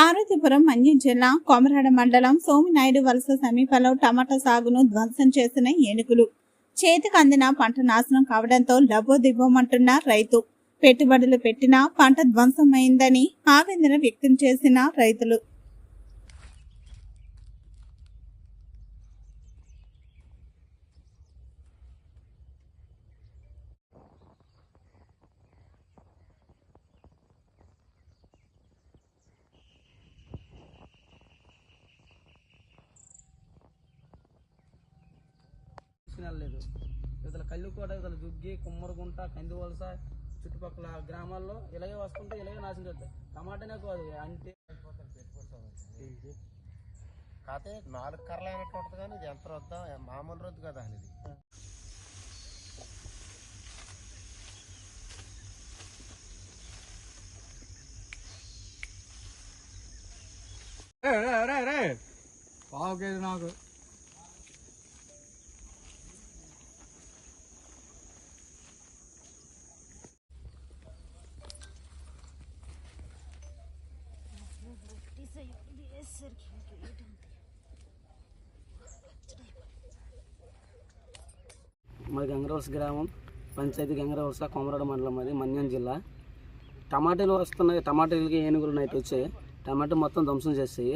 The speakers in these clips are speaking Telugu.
పార్వతీపురం మన్యం జిల్లా కొమరాడ మండలం సోమినాయుడు వలస సమీపంలో టమాటా సాగును ధ్వంసం చేసిన ఏనుగులు. చేతికి అందిన పంట నాశనం కావడంతో లబోదిబ్బోమంటున్న రైతు. పెట్టుబడులు పెట్టినా పంట ధ్వంసమైందని ఆవేదన వ్యక్తం చేసిన రైతులు. తీసుకుని ఇవతల కళ్ళుకోట ఇవతల దుగ్గి కుమ్మరగుంట కందివలస చుట్టుపక్కల గ్రామాల్లో ఇలాగే వస్తుంటే ఇలాగే నాశనం చేస్తాయి. టమాటానే కాదు అంటే కాకపోతే నాలుగు కర్రలు అయినట్టు ఉంటుంది కానీ ఇది ఎంత రొద్ద? మామూలు రొద్దు కదా ఇది. పావు కేజీ నాకు. మాది గంగరవలస గ్రామం. పంచాయతీ గంగరవలస కొమరాడు మండలం అది మన్యం జిల్లా. టమాటాలు వస్తున్నాయి. టమాటాలకి ఏనుగులు నైట్ వచ్చాయి. టమాటా మొత్తం ధ్వంసం చేస్తాయి.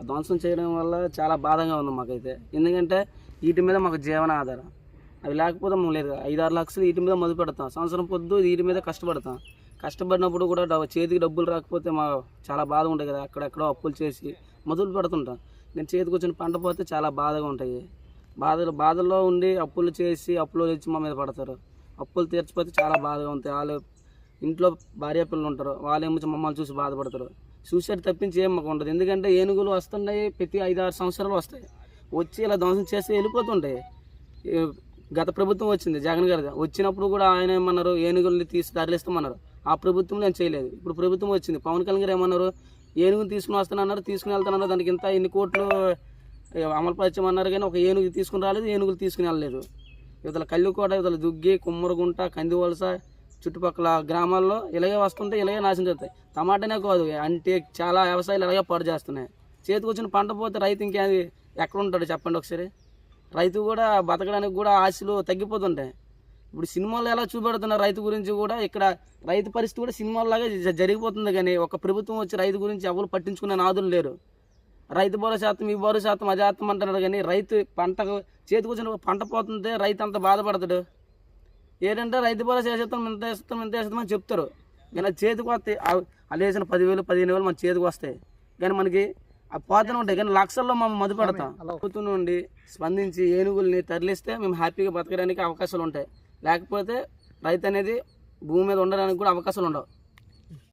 ఆ ధ్వంసం చేయడం వల్ల చాలా బాధగా ఉంది మాకైతే. ఎందుకంటే వీటి మీద మాకు జీవన ఆధారం. అవి లేకపోతే మేము లేదు. ఐదు ఆరు లక్షలు వీటి మీద మొదలు పెడతాం. సంవత్సరం పొద్దు వీటి మీద కష్టపడతాం. కష్టపడినప్పుడు కూడా చేతికి డబ్బులు రాకపోతే మా చాలా బాధ ఉంటుంది కదా. అక్కడెక్కడో అప్పులు చేసి మొదలు పెడుతుంటాం. నేను చేతికి వచ్చిన పంట పోతే చాలా బాధగా ఉంటాయి. బాధలు బాధల్లో ఉండి అప్పులు చేసి అప్పులు తెచ్చి మా మీద పడతారు. అప్పులు తీర్చిపోతే చాలా బాధగా ఉంటాయి. వాళ్ళు ఇంట్లో భార్య పిల్లలు ఉంటారు. వాళ్ళు ఏమో మమ్మల్ని చూసి బాధపడతారు. సూసైడ్ తప్పించి ఏం మాకు ఉండదు. ఎందుకంటే ఏనుగులు వస్తున్నాయి ప్రతి ఐదు ఆరు సంవత్సరాలు వస్తాయి. వచ్చి ఇలా ధ్వంసం చేసి వెళ్ళిపోతుంటాయి. గత ప్రభుత్వం వచ్చింది జగన్ గారి వచ్చినప్పుడు కూడా ఆయన ఏమన్నారు? ఏనుగుల్ని తీసి తరలిస్తామన్నారు. ఆ ప్రభుత్వం నేను చేయలేదు. ఇప్పుడు ప్రభుత్వం వచ్చింది. పవన్ కళ్యాణ్ గారు ఏమన్నారు? ఏనుగుని తీసుకుని వస్తానన్నారు తీసుకుని వెళ్తానన్నారు. దానికి ఇంత ఎన్ని కోట్లు ఏ, అమలు పరిచయమన్నారు కానీ ఒక ఏనుగు తీసుకుని రాలేదు ఏనుగులు తీసుకుని వెళ్ళలేదు. ఇవతల కళ్ళుకోట ఇవతల దుగ్గి కుమ్మరగుంట కందివలస చుట్టుపక్కల గ్రామాల్లో ఇలాగే వస్తుంటే ఇలాగే నాశనం చేస్తాయి. టమాటానే కాదు అంటే చాలా వ్యవసాయాలు ఇలాగే పాడు చేస్తున్నాయి. చేతికి వచ్చిన పంట పోతే రైతు ఇంకే ఎక్కడ ఉంటాడు చెప్పండి ఒకసారి? రైతు కూడా బతకడానికి కూడా ఆశలు తగ్గిపోతుంటాయి. ఇప్పుడు సినిమాల్లో ఎలా చూపెడుతున్నారు రైతు గురించి కూడా ఇక్కడ రైతు పరిస్థితి కూడా సినిమాల్లాగా జ- జరిగిపోతుంది కానీ ఒక ప్రభుత్వం వచ్చి రైతు గురించి ఎవరు పట్టించుకునే నాదులు లేరు. రైతు బోర శాతం ఈ బోర శాతం అది శాతం అంటున్నారు కానీ రైతు పంటకు చేతికి వచ్చిన పంట పోతుంటే రైతు అంత బాధపడతాడు. ఏంటంటే రైతు బోర చేసేస్తాం ఇంత వేస్తాం ఇంత వేస్తామని చెప్తారు. కానీ అది చేతికి వస్తాయి. ఆ- వాళ్ళు వేసిన పదివేలు పదిహేను వేలు మన చేతికి వస్తాయి. కానీ మనకి ఆ పోతూనే ఉంటాయి. కానీ లక్షల్లో మనం మధు పెడతాం. ప్రభుత్వం నుండి స్పందించి ఏనుగుల్ని తరలిస్తే మేము హ్యాపీగా బతకడానికి అవకాశాలు ఉంటాయి. లేకపోతే రైతు అనేది భూమి మీద ఉండడానికి కూడా అవకాశాలు ఉండవు